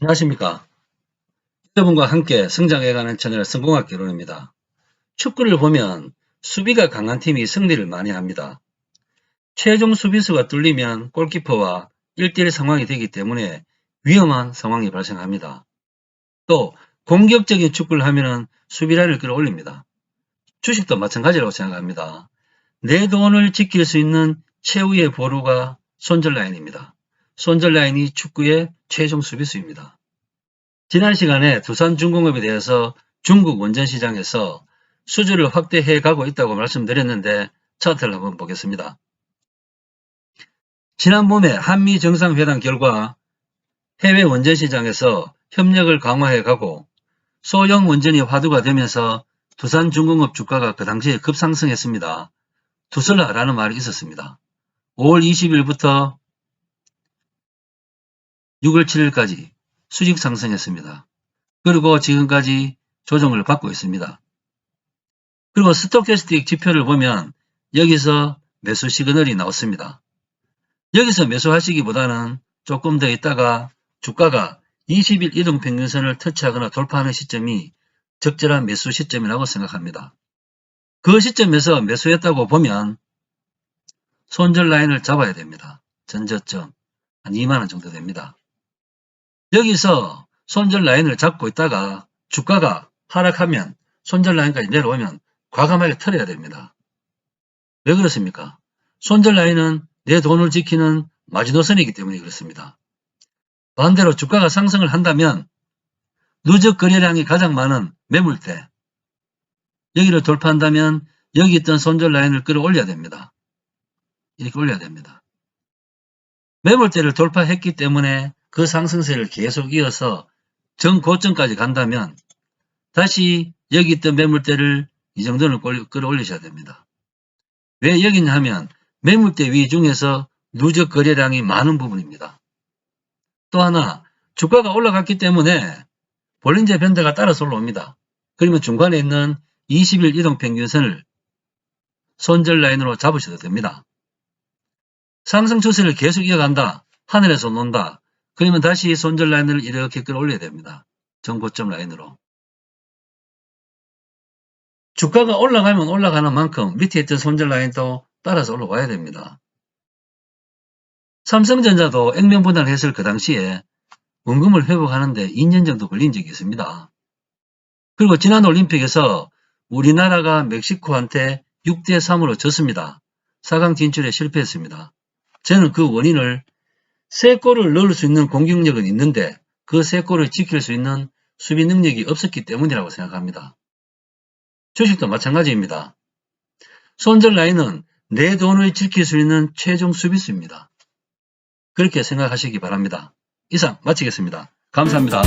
안녕하십니까. 여러분과 함께 성장해가는 채널 성공학 개론입니다. 축구를 보면 수비가 강한 팀이 승리를 많이 합니다. 최종 수비수가 뚫리면 골키퍼와 1대1 상황이 되기 때문에 위험한 상황이 발생합니다. 또 공격적인 축구를 하면 수비라인을 끌어올립니다. 주식도 마찬가지라고 생각합니다. 내 돈을 지킬 수 있는 최후의 보루가 손절 라인입니다. 손절 라인이 축구의 최종 수비수입니다. 지난 시간에 두산중공업에 대해서 중국 원전시장에서 수주를 확대해 가고 있다고 말씀드렸는데 차트를 한번 보겠습니다. 지난 봄에 한미 정상회담 결과 해외 원전 시장에서 협력을 강화해 가고 소형 원전이 화두가 되면서 두산 중공업 주가가 그 당시에 급상승했습니다. 두슬라라는 말이 있었습니다. 5월 20일부터 6월 7일까지 수직 상승했습니다. 그리고 지금까지 조정을 받고 있습니다. 그리고 스토캐스틱 지표를 보면 여기서 매수 시그널이 나왔습니다. 여기서 매수하시기보다는 조금 더 있다가 주가가 20일 이동평균선을 터치하거나 돌파하는 시점이 적절한 매수 시점이라고 생각합니다. 그 시점에서 매수했다고 보면 손절 라인을 잡아야 됩니다. 전저점 한 2만원 정도 됩니다. 여기서 손절 라인을 잡고 있다가 주가가 하락하면 손절 라인까지 내려오면 과감하게 털어야 됩니다. 왜 그렇습니까? 손절 라인은 내 돈을 지키는 마지노선이기 때문에 그렇습니다. 반대로 주가가 상승을 한다면 누적 거래량이 가장 많은 매물대 여기를 돌파한다면 여기 있던 손절 라인을 끌어올려야 됩니다. 이렇게 올려야 됩니다. 매물대를 돌파했기 때문에 그 상승세를 계속 이어서 정고점까지 간다면 다시 여기 있던 매물대를 이 정도는 끌어올리셔야 됩니다. 왜 여기냐 하면 매물대 위 중에서 누적 거래량이 많은 부분입니다. 또 하나 주가가 올라갔기 때문에 볼린저 밴드가 따라서 올라옵니다. 그러면 중간에 있는 20일 이동평균선을 손절 라인으로 잡으셔도 됩니다. 상승 추세를 계속 이어간다. 하늘에서 논다. 그러면 다시 손절 라인을 이렇게 끌어올려야 됩니다. 정고점 라인으로. 주가가 올라가면 올라가는 만큼 밑에 있던 손절 라인도 따라서 올라와야 됩니다. 삼성전자도 액면분할 했을 그 당시에 원금을 회복하는데 2년 정도 걸린 적이 있습니다. 그리고 지난 올림픽에서 우리나라가 멕시코한테 6대3으로 졌습니다. 4강 진출에 실패했습니다. 저는 그 원인을 세 골을 넣을 수 있는 공격력은 있는데 그 세 골을 지킬 수 있는 수비 능력이 없었기 때문이라고 생각합니다. 주식도 마찬가지입니다. 손절 라인은 내 돈을 지킬 수 있는 최종 수비수입니다. 그렇게 생각하시기 바랍니다. 이상 마치겠습니다. 감사합니다.